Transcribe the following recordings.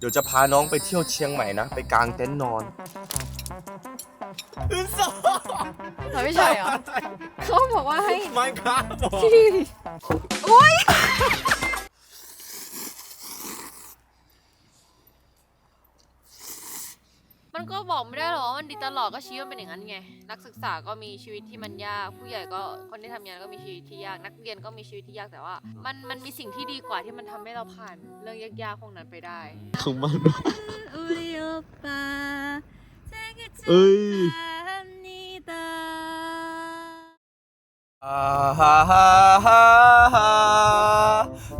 เดี๋ยวจะพาน้องไปเที่ยวเชียงใหม่นะ ไปกางเต็นท์นอนเราไม่ใช่เหรอเขาบอกว่าให้ ไม่ครับที่โอ๊ย มันก็บอกไม่ได้หรอกว่ามันดีตลอดก็ชีวิตมันเป็นอย่างนั้นไง นักศึกษาก็มีชีวิตที่มันยาก ผู้ใหญ่ก็คนที่ทำงานก็มีชีวิตที่ยาก นักเรียนก็มีชีวิตที่ยากแต่ว่า มันมันมีสิ่งที่ดีกว่าที่มันทำให้เราผ่านเรื่องยากๆพวกนั้นไปได้ ของมัน อุริโอปาแจ้งกิจาอ้ย การนิดา 아하하하하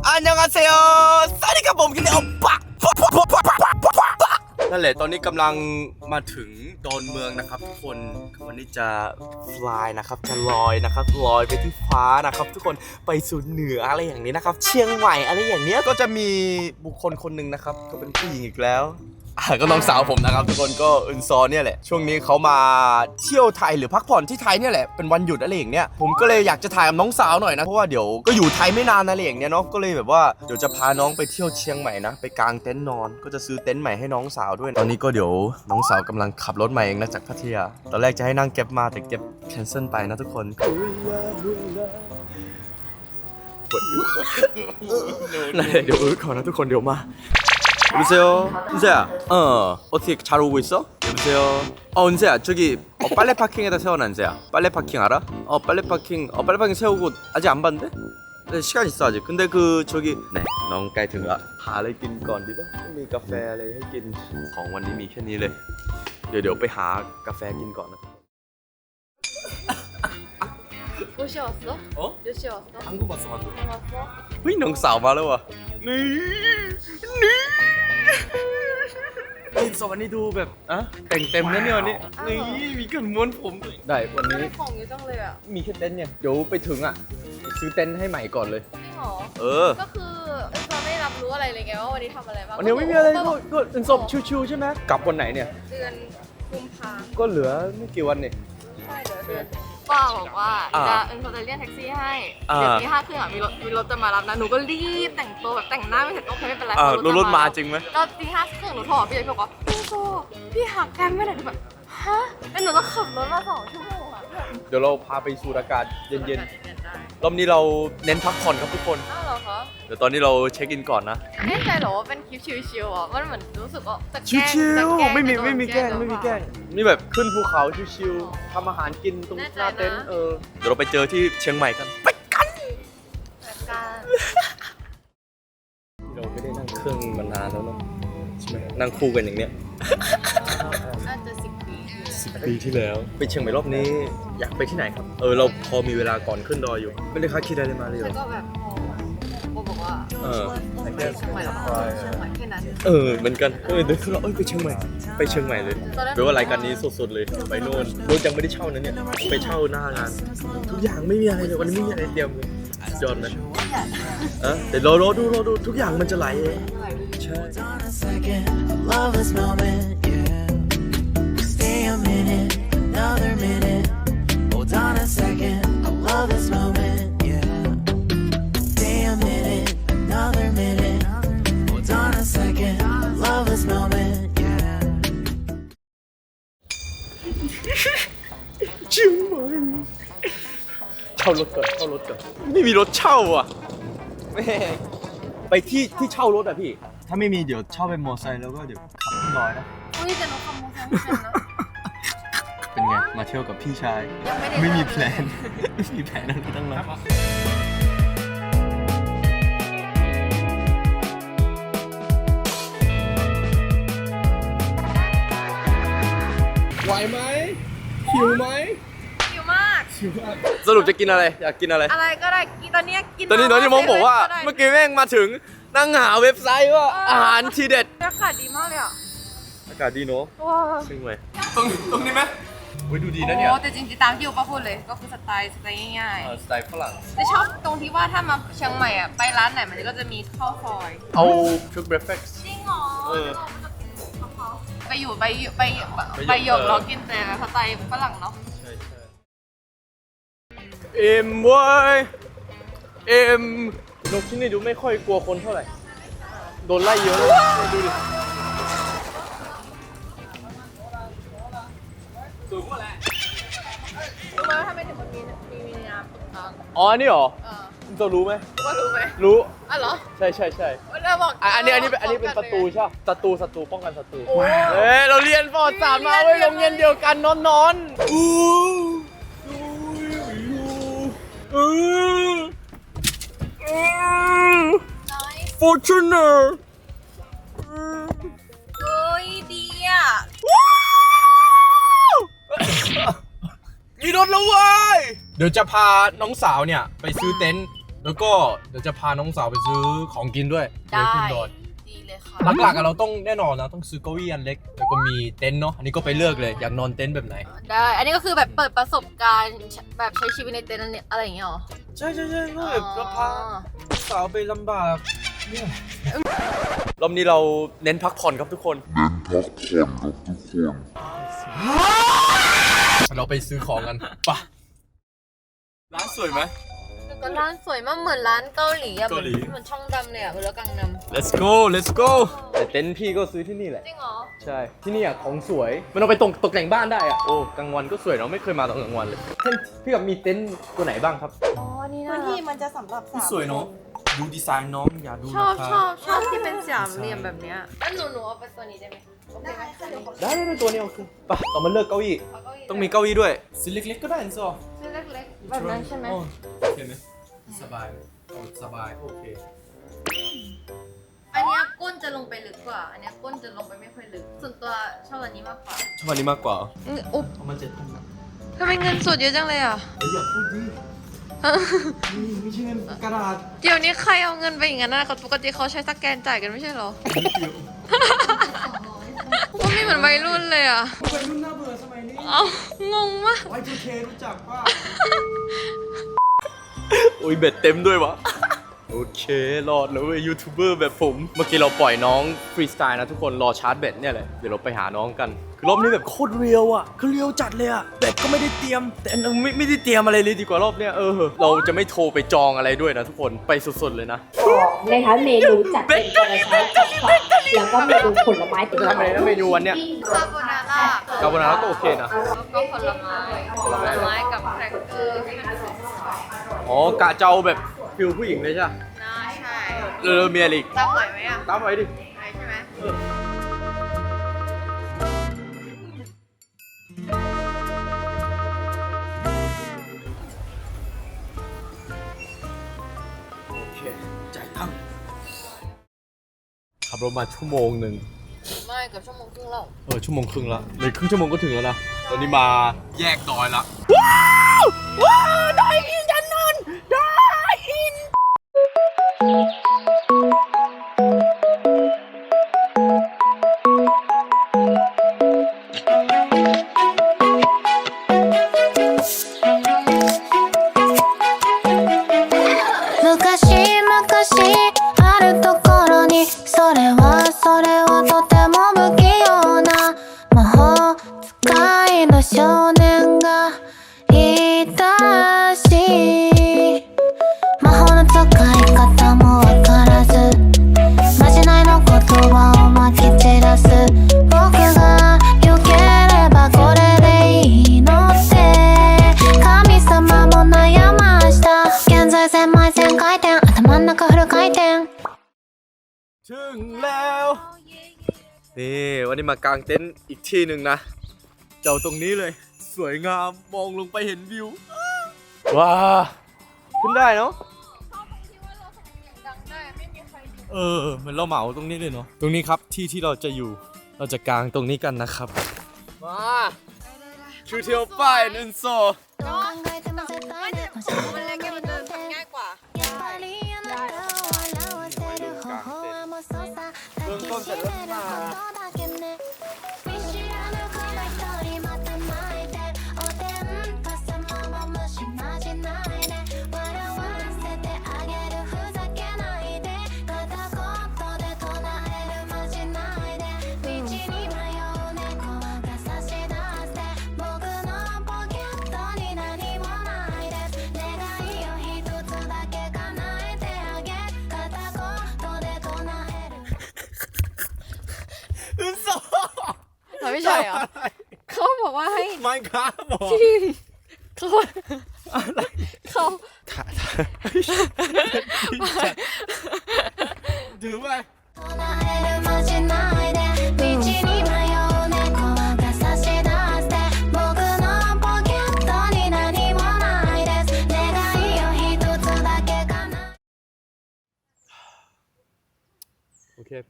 안녕하세요 싸니가 몸길래 오빠 นั่นแหละตอนนี้กำลังมาถึงดอนเมืองนะครับทุกคนวันนี้จะฟลายนะครับจะลอยนะครับลอยไปที่ฟ้านะครับ ทุกคนไปสู่เหนืออะไรอย่างนี้นะครับ เชียงใหม่อะไรอย่างเนี้ยก็จะมีบุคคลคนหนึ่งนะครับ ก็เป็นผู้หญิงอีกแล้ว ก็น้องสาวผมนะครับทุกคนก็อึนซอเนี่ยแหละช่วงนี้เขามาเที่ยวไทยหรือพักผ่อนที่ไทยเนี่ยแหละเป็นวันหยุดอะไรอย่างเนี้ยผมก็เลยอยากจะถ่ายกับน้องสาวหน่อยนะเพราะว่าเดี๋ยวก็อยู่ไทยไม่นานอะไรอย่างเนี้ยเนาะก็เลยแบบว่าเดี๋ยวจะพาน้องไปเที่ยวเชียงใหม่นะไปกางเต็นท์นอน ก็จะซื้อเต็นท์ใหม่ให้น้องสาวด้วยตอนนี้ก็เดี๋ยวน้องสาวกำลังขับรถมาเองนะจากพัทยาตอนแรกจะให้นั่งเก็บมาแต่เก็บแคนเซิลไปนะทุกคนนั่นแหละเดี๋ยวอื้อก่อนนะทุกคนเดี๋ยวมา 여보세요? 은세야, 어, 어떻게 잘 오고 있어? 여보세요? 어, 은세야, 저기 어, 빨래 파킹에다 세워놔, 은세야. 빨래 파킹 알아? 어, 빨래 파킹, 어, 빨래 파킹 세우고 아직 안 봤는데? 네, 시간 있어 아직. 근데 그 저기 네, 너무 까이 등가. หาอะไรกินก่อนดีป่ะไม่มีกาแฟอะไรให้กินของวันนี้มีแค่นี้เลย เดี๋ยวเดี๋ยวไปหากาแฟกินก่อนนะ 몇 시에 왔어? 어? 몇 시에 왔어? 한국 왔어 방금. 왔어? เฮ้ยน้องสาวมาแล้วว่ะ นี่นี่นี่สวันนี้ดูแบบอะแต่งเต็มนะเนี่ยวันนี้นี่มีกันม้วนผมด้วยได้วันนี้ของเยอะจังเลยอะมีแค่เต็นท์เนี่ยเดี๋ยวไปถึงอะซื้อเต็นท์ให้ใหม่ก่อนเลย จริงเหรอ เออ ก็คือเราไม่รับรู้อะไรเลยไงว่าวันนี้ทำอะไรบ้างวันนี้ไม่มีอะไรก็ก็ก็เป็นศพชิวๆใช่ไหมกลับวันไหนเนี่ย เดือนกุมภาก็เหลือไม่กี่วันเนี่ย ใช่เดี๋ยวเดือน ป้าบอกว่าอ่าจะเอ็นเขาจะเรียกแท็กซี่ให้ อ่า เดี๋ยวตีห้าครึ่งอะมีรถมีรถจะมารับนะ หนูก็รีบแต่งตัวแบบแต่งหน้าไม่เสร็จโอเคไม่เป็นไรอ่าเพะรถรถมาจะจริงไหม ก็ตีห้าครึ่งหนูโทรหาพี่เอกบอกว่าพี่โซพี่หักแกมไม่ได้หนูแบบฮะแล้วหนูก็ขับรถมาสองชั่วโมงอะแบบเดี๋ยวเราพาไปสูดอากาศเย็นๆ รอบนี้เราเน้นพักผ่อนครับทุกคน อ้าวเหรอคะ เดี๋ยวตอนนี้เราเช็คอินก่อนนะ แน่ใจเหรอว่าเป็นคลิปชิวๆอะมันเหมือนรู้สึกว่าจะแกล้งชิวจะแกล้งๆไม่มีจะโดนไม่มีแกล้งหรือไม่มีเปล่าแกล้งนี่แบบขึ้นภูเขาชิวๆทำอาหารกินตรงแน่หใจน้านะเต็นท์เออเดี๋ยวเราไปเจอที่เชียงใหม่กันไปแต่การเราไม่ได้นั่งเครื่องมานานแล้วเนอะใช่ไหมนั่งคู่กันอย่างเนี้ยน่าจะสิบปีสิบปีที่แล้ว ไปเชียงใหม่รอบนี้อยากไปที่ไหนครับ เออเราพอมีเวลาก่อนขึ้นดอยอยู่ ไม่ได้คาดคิดอะไรมาเลยเหรแล้วอก็แบบโบ บอกว่าเออไปเชียงใหม่แล้วก็เชียงใหม่แค่นั้น เออเหมือนกันเออเดี๋ยวเราเอ้ยไปเชียงใหม่ไปเชียงใหม่เลยแปลว่ารายการนี้สดๆเลยไปโน่นโน่นยังไม่ได้เช่านะเนี่ยไปเช่าหน้างาน ทุกอย่างไม่มีอะไรเลยวันนี้ไม่มีอะไรเตรียมเลยยอดไหมเออเดี๋ยวรอรอดูรอดูทุกอย่างมันจะไหลเองใช่ on a second, love this moment, yeah. Stay a minute, another minute. Hold on a second, เช่ารถก่อนเช่ารถก่อนไม่มีรถเช่าอะแม่ไปที่ที่เช่ารถอะพี่ ถ้าไม่มีเดี๋ยวเช่าเป็นมอเตอร์ไซค์แล้วก็เดี๋ยวขับขึ้นดอยนะ อุ้ยแต่หนูขับมอเตอร์ไซค์ไม่เป็นนะ เป็นไง มาเที่ยวกับพี่ชาย ยังไม่ได้ ไม่มีเริ่แพลน ไม่มีแพลนอะไรทั้งนั้นไหวไหมหิวไหมหิวมาก สรุปจะกินอะไร อยากกินอะไร อะไรก็ได้กินตอนเนี้ยกินตอนนี้น้องที่มองบอกว่าได้เมื่อกี้แม่งมาถึงนั่งหาเว็บไซต์ว่าเออออาหารทีเด็ด อากาศดีมากเลยอะอากาศดีเนาะว้าซึ่งไหมตรงตรงนี้ไหมโอ้ยดูดีนะเนี่ยโอ้แต่จริงๆตามที่โอป้าพูดเลยก็คือสไตล์สไตล์ง่ายเออสไตล์ฝรั่งๆแต่ชอบตรงที่ว่าถ้ามาเชียงใหม่อะไปร้านไหนมันก็จะมีข้าวซอยเอาชุดเบรคฟาสต์จริงเหรอเออ ไปอยู่ไปอยู่ไปอยู่ไปหยกเรากินแต่สไตล์ฝรั่งเนาะใช่ใช่ เอ็มเว้ยเอ็มนกที่นี่ดูไม่ค่อยกลัวคนเท่าไหร่ โดนไล่เยอะเลยดูดิสูงกว่าแหละรู้ไหมทำไมถึงมันมีมีมิน้างอ๋อนี่เหรอเออคุณจะรู้ไหม ว่ารู้ไหมรู้ อ๋อเหรอใช่ใช่ใช่เราบอกอันนี้อันนี้เป็นอันนี้เป็นประตูใช่ประศัตรูศัตรูป้องกันศัตรู โอ้ เฮ้ยเราเรียนฟอดสามมาเว้ยโรงเรียนเดียวกันนอนนอนๆ อู้อู้อู้น้อย Fortuner เฮ้ยดีอะมีรถแล้วเว้ย เดี๋ยวจะพาน้องสาวเนี่ย ไปซื้อเต็นท์แล้วก็เดี๋ยวจะพาน้องสาวไปซื้อของกินด้วยได้เยวขึ้นดอยดีเลยค่ะ หลักๆอะเราต้องแน่นอนนะต้องซื้อเก้าอี้อันเล็กแล้วก็มีเต็นท์เนาะอันนี้ก็ไปเลือกเลยอยากนอนเต็นท์แบบไหน ได้ อันนี้ก็คือแบบเปิดประสบการณ์แบบใช้ชีวิตในเต็นท์เนี่ยอะไรอย่างเงี้ยหรอใช่ใช่ใช่ก็อ๋อแบบเราพาสาวไปลำบากเนี่ยรอบนี้เราเน้นพักผ่อนครับทุกคนเน้นพักผ่อนครับทุกคนเราไปซื้อของกันไปะร้านสวยไหม ก็ร้านสวยมากเหมือนร้านเกาหลีอะเหมือนเกาหลี เหมือนช่องดำเลยอะเวลากังนำ let's go let's go แต่เต็นท์พี่ก็ซื้อที่นี่แหละ จริงเหรอ ใช่ ที่นี่อะของสวย มันเอาไปตกตกแต่งบ้านได้อะ โอ้กลางวันก็สวยเนาะไม่เคยมาตอนกลางวันเลยเท่นพี่กับมีเต็นท์ตัวไหนบ้างครับ อ๋อ นี่นะพื้นที่มันจะสำหรับสามสวยเนาะดูดีไซน์น้องอย่าดูชอบราคาชอบชอบที่เป็นสามเหลี่ยมแบบเนี้ยแล้วหนูหนูเอาไปตัวนี้ได้ไหมโอเค ไหมค่ะเดี๋ยวผมได้ได้ได้ตัวนี้โอเคไปเรามาเลือกเก้าอี้เอาเก้าอี้ต้องมีเก้าอี้ด้วยสีเล็กๆก็ได้นะซอซื้อเล็กๆแบบนั้นใช่ไหมโอเคไหมสบายโอ้สบายโอเคอันเนี้ยก้นจะลงไปลึกกว่า อันเนี้ยก้นจะลงไปไม่ค่อยลึก ส่วนตัวชอบอันนี้มากกว่า ชอบอันนี้มากกว่าอุ๊บเอามาเจ็ดพันนะทำไมเงินสดเยอะจังเลยอะ เฮ้ยอย่าพูดดินี่ไม่ใช่เงินกระดาษเดี๋ยวนี้ใครเอาเงินไปอย่างนั้นนะเขาปกติเขาใช้สแกนจ่ายกันไม่ใช่เหรอว่าไม่ เหมือนวัยรุ่นเลยอะวัยรุ่นน่าเบื่อสมัยนี้เอ้างงมาก Y2K รู้จักป่ะโอ้ยเบ็ดเต็มด้วยวะ โอเครอดแล้วเว้ยยูทูบเบอร์แบบผม เมื่อกี้เราปล่อยน้องฟรีสไตล์นะทุกคนรอชาร์จเบ็ดเนี่ยแหละเดี๋ยวเราไปหาน้องกันคือรอบนี้แบบโคตรเรียวอะคือเรียวจัดเลยอะเบ็ดก็ไม่ได้เตรียม แต่อันนั้นไม่ไม่ได้เตรียมอะไรเลยดีกว่ารอบเนี้ยเออเราจะไม่โทรไปจองอะไรด้วยนะทุกคนไปสดๆเลยนะนะคะเมนูจัดเป็นกระชายกับผักแล้วก็เมนูผลไม้จะทำอะไรนะเมนูวันเนี้ยคาโบนาร่าคาโบนาร่าก็โอเคนะแล้วก็ผลไม้ผลไม้กับแครกเกอร์ที่มันสดอ๋อกะเจ้าแบบ ฟิลผู้หญิงเลยใช่ปะๆน่าใช่เออเมียอีกตามหน่อยไหมอะตามไปดิใช่ใช่ไหมโอเคจ่ายตังค์ขับรถมาชั่วโมงหนึ่ง ไม่เกับชั่วโมงครึ่งแล้วเออชั่วโมงครึ่งละเลยครึ่งชั่วโมงก็ถึงแล้วนะ ตอนนี้มาแยกดอยละว้าวว้าวดอยอินจั Thank you. ถึงแล้วนี่วันนี้มากางเต็นท์อีกที่หนึ่งนะ เจ้าตรงนี้เลย สวยงามมองลงไปเห็นวิวว้าขึ้นได้เนาะเออเหมือนเราเหมาตรงนี้เลยเนาะตรงนี้ครับที่ที่เราจะอยู่เราจะกางตรงนี้กันนะครับมาชูเทียวป้ายนันโซ ไม่ใช่เหรอเขาบอกว่าให้ไม่ครับบอกเขาเขาถือ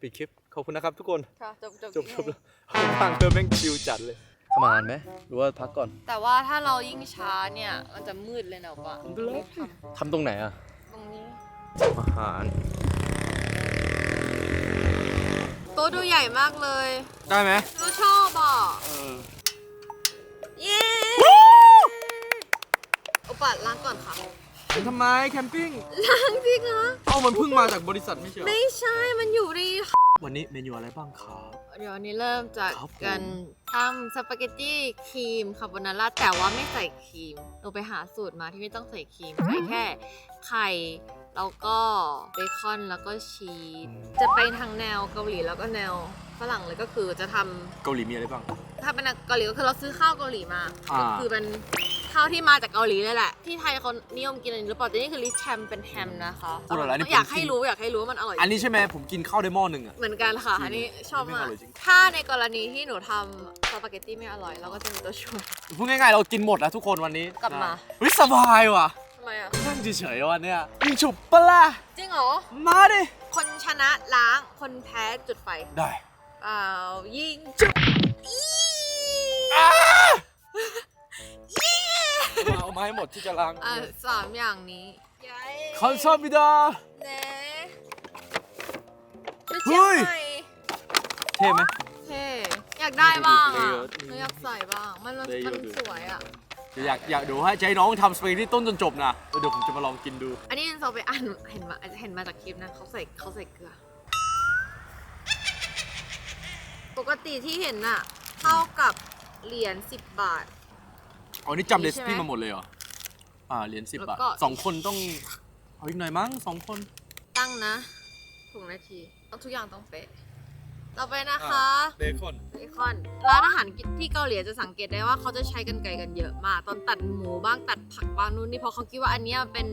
ปิดคลิป ขอบคุณนะครับทุกคน ค่ะจบจบจบจบแล้วทางเธอแม่งชิวจัดเลยทำงานไหมหรือว่าพักก่อนแต่ว่าถ้าเรายิ่งช้าเนี่ย มันจะมืดเลยนะปะทำด้วยทำตรงไหนอะตรงนี้ อาหาร โต๊ะดูใหญ่มากเลยได้ไหมเราชอบอะเออเย้โอปัดล้างก่อนค่ะ ทำไมแคมปิ้งล้างจริงเหรอ เอ้ามันเพิ่งมาจากบริษัทไม่ใช่เหรอไม่ใช่ มันอยู่ในวันนี้เมนูอะไรบ้างครับ เดี๋ยววันนี้เริ่มจากครับผมการทำสปาเกตตี้ครีมคาโบนาร่าแต่ว่าไม่ใส่ครีมเราไปหาสูตรมาที่ไม่ต้องใส่ครีมใส่แค่ไข่แล้วก็เบคอนแล้วก็ชีสจะไปทางแนวเกาหลีแล้วก็แนวฝรั่งเลยก็คือจะทำ เกาหลีมีอะไรบ้าง ถ้าเป็นเกาหลีก็คือเราซื้อข้าวเกาหลีมาอ่า ก็คือเป็น ข้าวที่มาจากเกาหลีเลยแหละ ที่ไทยเขานิยมกินอันนี้หรือเปล่าแต่นี่คือลิชแชมเป็นแฮมนะคะพูดอะไรนี่ผม อยากให้รู้อยากให้รู้ว่ามันอร่อยอันนี้ใช่ไหมผมกินข้าวได้หม้อหนึ่งอะ เหมือนกันค่ะ จริงอันนี้ชอบไม่มากอร่อยจริง ถ้าในกรณีที่หนูทำสปาเกตตี้ไม่อร่อยเราก็จะมีตัวช่วย พูดง่ายๆเรากินหมดแล้วทุกคนวันนี้กลับมา เฮ้ยสบายว่ะทำไมอะ นั่งเฉยๆวันเนี้ยยิงฉุบปะล่ะจริงเหรอ มาดิคนชนะล้างคนแพ้จุดไฟได้ เปล่ายิงจุดอีมา เอามาให้หมดที่จะล้างอะสามอย่างนี้ย้ายคอนซอมบิดาเน่ไปเฮ้เชียงยใหม่เท่ไหม เท่อยากได้บ้างอะเยอะหนูอยากใส่บ้าง มันมันได้เยมันอะดูสวยอะเดี๋ยวอยากอยากดูให้ใจน้องทำสปาเกตตี้ต้นจนจบนะเออเดี๋ยวผมจะมาลองกินดู อันนี้เราไปอ่านเห็นมาเห็นมาจากคลิปนะเขาใส่เขาใส่เกลือ ปกติที่เห็นน่ะเท่ากับเหรียญ10 บาท อ๋อนี่จำนี่เรใช่ซิไหมปี้มาหมดเลยเหรอ อ่าเหรียญสิบแล้วบาทก็ สองคนต้องเอาอีกหน่อยมั้งสองคน ตั้งนะถูกนาทีต้องทุกอย่างต้องเป๊ะต่อไปนะคะ เบคอน เบคอนร้านอาหารที่เกาหลีจะสังเกตได้ว่าเขาจะใช้กันไกรกันเยอะมาก ตอนตัดหมูบ้างตัดผักบ้างนู่นนี่เพราะเขาคิดว่าอันเนี้ยเป็น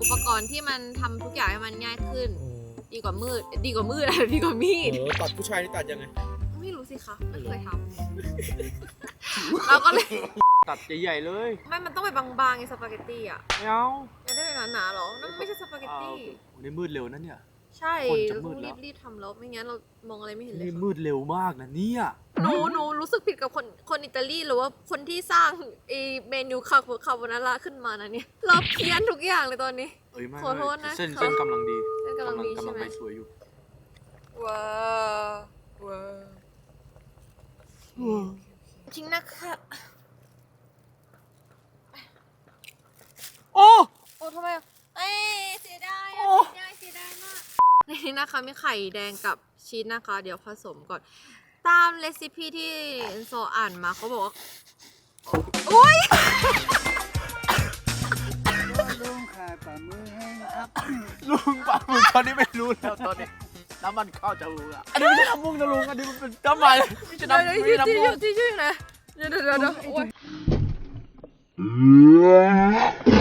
อุปกรณ์ที่มันทำทุกอย่างให้มันง่ายขึ้น ดีกว่ามืดดีกว่ามืดอะไรดีกว่ามีดตัดผู้ชายนี่ตัดยังไง ไม่รู้สิคะ ไม่เคยทำ เราก็เลย ตัดใหญ่ๆเลยไม่มันต้องไปบางๆไงสปาเกตตี้อะไม่เอาจะได้เป็นหนาๆหรอนั่นไม่ใช่สปาเกตตี้วันนี้มืดเร็วนะเนี่ย ใช่คนจะเรามืต้อดงแล้รีวบรีบทำแล้วไม่งั้นเรามองอะไรไม่เห็นเลยนี่ค่ะมืดเร็วมากนะเนี่ยหนูหนูรู้สึกผิดกับคนคนอิตาลีหรือว่าคนที่สร้างไอเมนูคาโบคาโบนาร่าขึ้นมานะเนี่ยเราเพี้ยนทุกอย่างเลยตอนนี้เอ้ยไม่ขอโทษไม่นะเส้นคะเส้นกำลังดีเส้นกำลังดีกำลังใช่ไหมไปสวยอยู่ว้าวว้าวจริงนะคะ โอ้ โอ้ทำไมอะเอ้ยเสียดายอะโอ้ เสียดายเสียดายมากในนี้นะคะมีไข่แดงกับชีสนะคะ เดี๋ยวผสมก่อน ตามเรซิปีที่เอนโซอ่านมาเขาบอกว่าโอ้ยลุงปากมึงตอนนี้ไม่รู้แล้วตอนนี้น้ำมันเข้าจะรู้อะอันนี้ไม่ใช่น้ำมุ้งนะลุงอันนี้มันเป็นน้ำมันไม่ใช่เดี๋ยวน้ำเดี๋ยวไม่ที่ใช่น้ำมุ้ง ที่ชื่อนะเดี๋ยวเดี๋ยวเดี๋ยวเดี๋ยวโอ้ย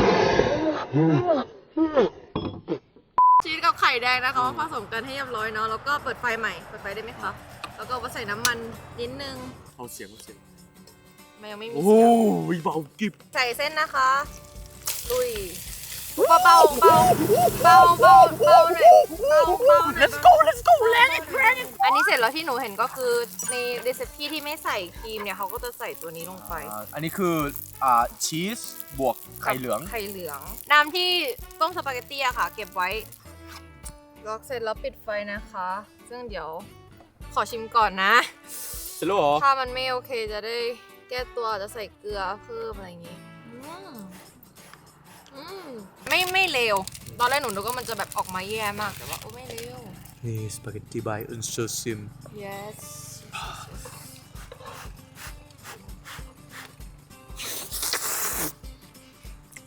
ชีสกับไข่แดงนะคะผสมกันให้เรียบร้อยเนาะแล้วก็เปิดไฟใหม่เปิดไฟได้ไหมคะแล้วก็มาใส่น้ำมันนิดนึงเอาเสียงเอาเสียงมันยังไม่มีโอ้เสียงยเบากิบใส่เส้นนะคะลุย เบาเบาเบาเบาเบาเบาหน่อยเบาเบาหน่อย let's go let's go แรงอีกแรงอันนี้เสร็จแล้วที่หนูเห็นก็คือในเรซิปีที่ไม่ใส่ครีมเนี่ยเขาก็จะใส่ตัวนี้ลงไป อันนี้คืออ่าชีสบวกไข่เหลือง ไข่เหลือง น้ำที่ต้มสปาเกตตี้อะค่ะ เก็บไว้ล็อกเสร็จแล้วปิดไฟนะคะ ซึ่งเดี๋ยวขอชิมก่อนนะเสร็จแล้วเหรอ ถ้ามันไม่โอเคจะได้แก้ตัวอาจจะใส่เกลือเพิ่มอะไรอย่างงี้อืมอืม ไม่ไม่เลว ตอนแรกหนูนึกว่ามันจะแบบออกมาแย่มาก แต่ว่าโอ้ไม่เลว นี่สปาเกตตี้บายอุนเซอร์ซิม yes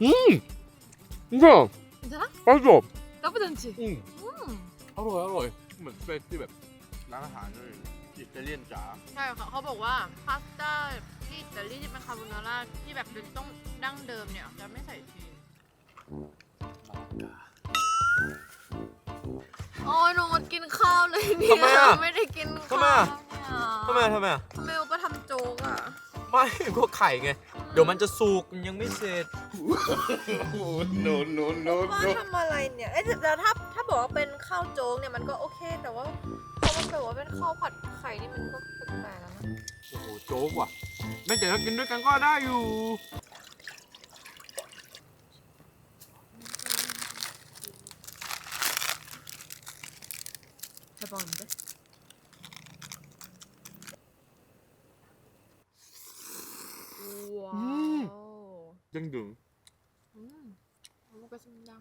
อืมนี่ก็ 괜찮아? อร่อย 나쁘지 않지? อืม 음. อร่อยอร่อยเหมือนเป็นที่แบบร้านอาหารเลยอิตาเลียนจ๋า ใช่ค่ะเขาบอกว่าพาสต้าที่อิตาลีที่เป็นคาโบนาร่าที่แบบเป็นต้องดั้งเดิมเนี่ยจะไม่ใส่ชีส โอ้ยหนูมากินข้าวเลยเนี่ยทำไมอะไม่ได้กินทำไมข้าวอะ เนี่ยทำไมทำไมอะทำไมโอปะทำโจ๊กอะไม่พวกไข่ไง เดี๋ยวมันจะสุกมันยังไม่เสร็จว่าทำอะไรเนี่ยเอ้ยแล้วถ้าถ้าบอกว่าเป็นข้าวโจ๊กเนี่ยมันก็โอเค แต่ว่าพอมันแบบว่าเป็นข้าวผัดไข่นี่มันก็แปลกๆแล้วนะโอ้โหโจ๊กว่ะไม่แต่ถ้ากินด้วยกันก็ได้อยู่ 대박인데? 우와. 음. 땡등. 음. 잘 먹겠습니다.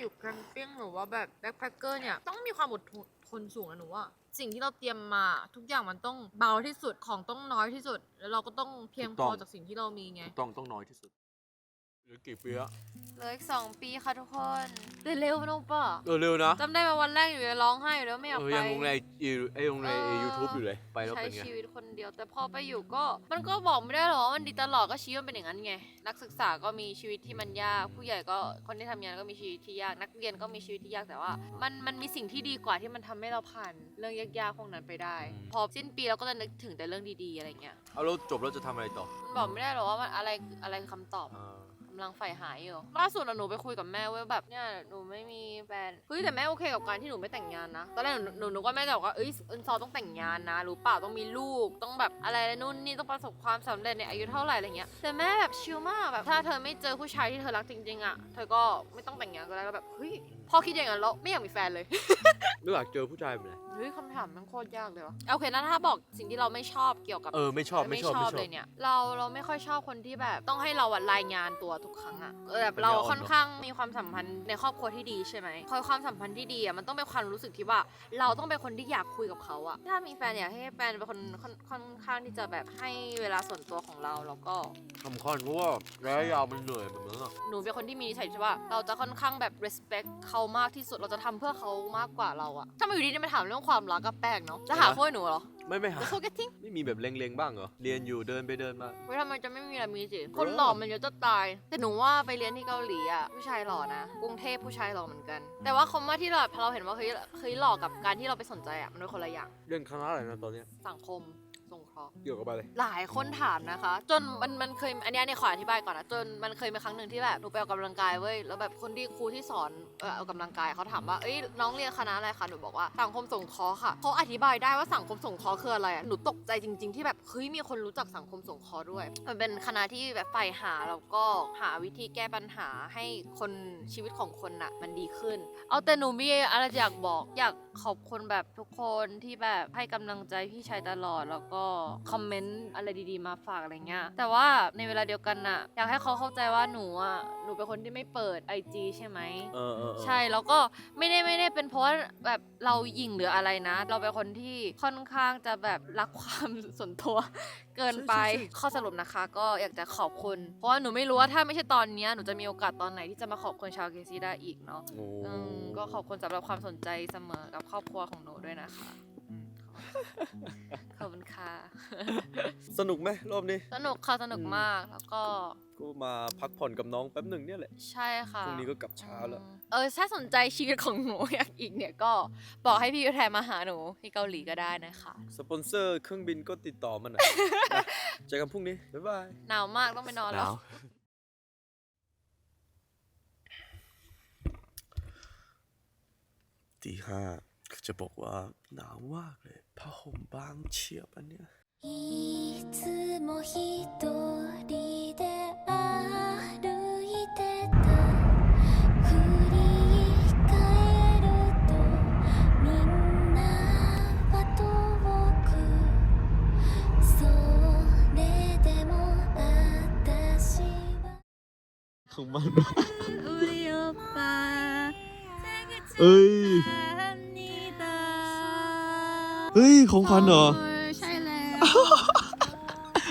อยู่แคมปิ้งหรือว่าแบบแบ็คแพคเกอร์เนี่ยต้องมีความอดทนทนสูงนะหนูว่าสิ่งที่เราเตรียมมาทุกอย่างมันต้องเบาที่สุดของต้องน้อยที่สุด แล้วเราก็ต้องเพียงพถูอกต้องจากสิ่งที่เรามีไง ต้องต้องน้อยที่สุด เหลือกี่ปีอะเหลืออีกสองปีค่ะทุกคนเร็วๆนะป่ะเออเร็วนะจำได้ไหมวันแรกอยู่เลยร้องไห้อยู่แล้วไม่อยากเออไปยังลงในไอ้ลงในเออยูทูบอยู่เลย ไปแล้วใช้เป็นไงชีวิตคนเดียว แต่พอไปอยู่ก็ มันก็บอกไม่ได้หรอกว่ามันดีตลอดก็ชีวิตมันเป็นอย่างนั้นไง นักศึกษาก็มีชีวิตที่มันยาก ผู้ใหญ่ก็คนที่ทำงานก็มีชีวิตที่ยาก นักเรียนก็มีชีวิตที่ยากแต่ว่า มันมันมีสิ่งที่ดีกว่าที่มันทำให้เราผ่านเรื่องยากๆพวกนั้นไปได้ พอสิ้นปีเราก็จะนึกถึงแต่เรื่องดีๆอะไรเงี้ยเอาแล้วจบแล้วจะทำอะไรต่อ มันบอกไม่ได้หรอกว่ามันอะไรอะไรคือคำตอบอ่ากำลังใฝ่หายอยู่ล่าสุดอะหนูไปคุยกับแม่เว้ยแบบเนี่ยหนูไม่มีแฟนเฮ้ยแต่แม่โอเคกับการที่หนูไม่แต่งงานนะตอนแรกหนูหนูนึกว่าแม่จะบอกว่าเอ้ยเอินซอต้องแต่งงานนะรู้เปล่าต้องมีลูกต้องแบบอะไรนู่นนี่ต้องประสบความสำเร็จในอายุเท่าไหร่อะไรเงี้ยแต่แม่แบบชิลมากแบบถ้าเธอไม่เจอผู้ชายที่เธอรักจริงๆอะเธอก็ไม่ต้องแต่งงานก็ได้แล้วแบบเฮ้ยพอคิดอย่างนั้นแล้วไม่อยากมีแฟนเลยไม่อยากเจอผู้ชายแบบไหน ฮ้ยคำถามมันโคตรยากเลยวะโอเคนะถ้าบอกสิ่งที่เราไม่ชอบเกี่ยวกับเออไม่ชอบไม่ชอบไม่ชอบเลยเนี่ย เราเราไม่ค่อยชอบคนที่แบบต้องให้เราอะรายงานตัวทุกครั้งอะเออแบบเป็นเราแนวอ่อนค่อนข้างมีความสัมพันธ์ในครอบครัวที่ดีใช่ไหมคอยความสัมพันธ์ที่ดีอะมันต้องเป็นความรู้สึกที่ว่า เราต้องเป็นคนที่อยากคุยกับเขาอะถ้ามีแฟนอยากให้แฟนเป็นคนค่อนค่อนข้างที่จะแบบให้เวลาส่วนตัวของเราแล้วก็สำคัญเพราะว่าระยะยาวมันเหนื่อยแบบนั้นอะหนูเป็นคนที่มีนิสัยที่ว่า เราจะค่อนข้างแบบ respect เขามากที่สุดเราจะทำเพื่อเขามากกว่าเราอะถ้ามาอยู่ดีๆมาถามเรื่องความรักก็แปลกเนาะจะหาคู่ให้หนูเหรอไม่ไม่หา จะโซเกตติ้งไม่มีแบบเล็งๆบ้างเหรอ เรียนอยู่เดินไปเดินมา เว้ยทำไมจะไม่มีอะไรมีสิคนหล่อมันเยอะจะตาย แต่หนูว่าไปเรียนที่เกาหลีอะผู้ชายหล่อนะกรุงเทพผู้ชายหล่อเหมือนกัน แต่ว่าคำว่าที่เราเราเห็นว่าเฮ้ยเฮ้ยหล่อกับการที่เราไปสนใจอะมันเป็นคนละอย่างเรียนคณะอะไรนะตอนเนี้ยสังคม สงเคราะห์เกี่ยวกับอะไร หลายคนถามนะคะ จนมันมันเคยอันเนี้ยเนี่ยขออธิบายก่อนนะจนมันเคยมีครั้งหนึ่งที่แบบหนูไปออกกำลังกายเว้ยแล้วแบบคนที่ครูที่สอนเออออกกำลังกายเขาถามว่าเอ้ยน้องเรียนคณะอะไรคะหนูบอกว่าสังคมสงเคราะห์ค่ะเขาอธิบายได้ว่าสังคมสงเคราะห์คืออะไรอะหนูตกใจจริง ๆ ที่แบบเฮ้ยมีคนรู้จักสังคมสงเคราะห์ด้วย มันเป็นคณะที่แบบใฝ่หาแล้วก็หาวิธีแก้ปัญหาให้คนชีวิตของคนน่ะมันดีขึ้น เอาแต่หนูมีอะไรอยากบอกอยากขอบคุณแบบทุกคนที่แบบให้กำลังใจพี่ชายตลอดแล้วก็คอมเมนต์อะไรดีๆมาฝากอะไรเงี้ยแต่ว่าในเวลาเดียวกันน่ะ อยากให้เขาเข้าใจว่าหนูอะหนูเป็นคนที่ไม่เปิด IG ใช่ไหม เออเออเออ ใช่แล้วก็ไม่ได้ไม่ได้เป็นเพราะว่าแบบเราหยิ่งหรืออะไรนะ เราเป็นคนที่ค่อนข้างจะแบบรักความส่วนตัว เกินไปข้อสรุปนะคะ ก็อยากจะขอบคุณ เพราะว่าหนูไม่รู้ว่าถ้าไม่ใช่ตอนเนี้ยหนูจะมีโอกาสตอนไหนที่จะมาขอบคุณชาวเคซีได้อีกเนาะโอ้อืมก็ขอบคุณสำหรับความสนใจเสมอกับครอบครัวของหนูด้วยนะคะอืม ขอบคุณค่ะสนุกไหมรอบนี้ สนุกค่ะสนุกมากแล้วก็ ก็มาพักผ่อนกับน้องแป๊บหนึ่งเนี่ยแหละใช่ค่ะพรุ่งนี้ก็กลับเช้าแล้ว อืมเออถ้าสนใจชีวิตของหนูอยากอีกเนี่ยก็บอกให้พี่ยูแทนมาหาหนูที่เกาหลีก็ได้นะคะสปอนเซอร์เครื่องบินก็ติดต่อมาหน่อย นะเจอกันพรุ่งนี้ บ๊ายบาย หนาวมากต้องไปนอนแล้วตีห้าจะบอกว่าหนาวมากเลย ผ้าห่มบางเฉียบอันเนี้ย いつも一人で歩いてた振り返るとみんなは遠くそれでも私は ของมันเอ้ย เ ฮ้ยของขวัญเหรอ ใช่แล้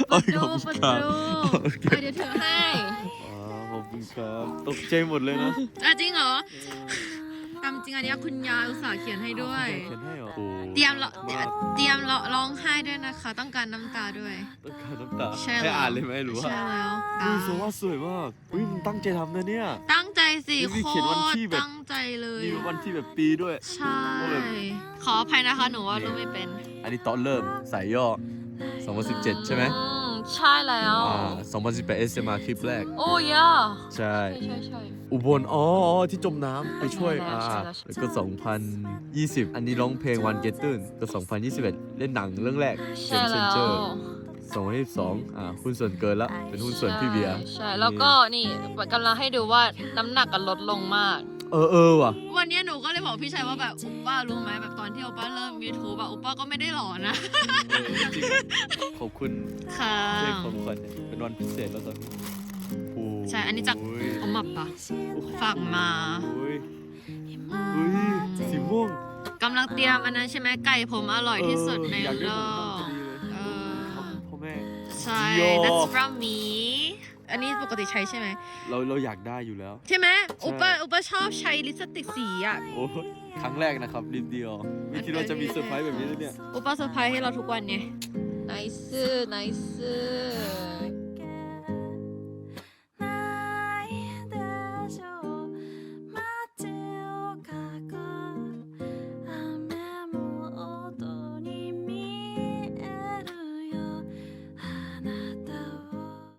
โอ้ยดูขอบคุณประครับตูโอเคเดี๋ยวถือให้อ๋อขอบคุณครับ ตกใจหมดเลยนะ อะจริงเหรอตามจริงอันเนี้ยคุณยายอุตส่าห์เขียนให้ด้วย เขียนให้เหรอโอ้เตรียมร้องมากเตรียมร้องไห้ด้วยนะคะ ต้องการน้ำตาด้วย ต้องการน้ำตาใช่ให้แล้วอ่านเลยไหมหรือว่าใช่แล้วอุ้ยโซว่าสวยมากอุ้ยมันตั้งใจทำนะเนี่ย ตั้งใจสินี่โคเขียนวันตที่รแบบ ตั้งใจเลยมีวันที่แบบปีด้วย ใช่ว่าแบบขออภัยนะคะหนูว่ารู้ไม่เป็น อันนี้ตอนเริ่มสายย่อ 2017 ใช่ไหมอืม ใช่แล้วอ่า2018 SMR คลิปแรก โอ้ย่าใช่ ใช่ใช่ใช่ อุบลอ๋ออ๋อที่จมน้ำไปช่วยใช่แล้วอ่าใช่แล้ว แล้วก็ 2020 อันนี้ร้องเพลงวันเกตตื้นก็ 2021 เล่นหนังเรื่องแรกใช่แล้วเจอร์2022อ่าหุ้นส่วนเกินละเป็นหุ้นส่วนพี่เบียร์ ใช่แล้วก็นี่กำลังให้ดูว่าน้ำหนักกันลดลงมาก เออเออว่ะ วันเนี้ยหนูก็เลยบอกพี่ชายว่าแบบอุปป้ารู้ไหมแบบตอนที่อุปป้าเริ่ม YouTube อะอุปป้าก็ไม่ได้หล่อนะเออจริงขอบคุณค่ะเค้กของขวัญเนี่ยเป็นวันพิเศษแล้วตอนนี้โอ้ใช่อันนี้จาก โยเอามาปะฝากมา โอ้ยเฮ้ยสีม่วงกำลังเตรียมอันนั้นใช่ไหมไก่ผมอร่อยที่สุดในเอออยากโลได้ผมกทำพอดีเลยเออพ่อแม่ ใช่โย่ that's from me อันนี้ปกติใช้ใช่ไหม เราเราอยากได้อยู่แล้ว ใช่ไหมใช่อุปป้าอุปป้าชอบใช้ลิปสติกสีอะ โอ้ยครั้งแรกนะครับลิปเดียว ไม่คิดว่าจะมีเซอร์ไพรส์แบบนี้เลยเนี่ย อุปป้าเซอร์ไพรส์ให้เราทุกวันไง nice nice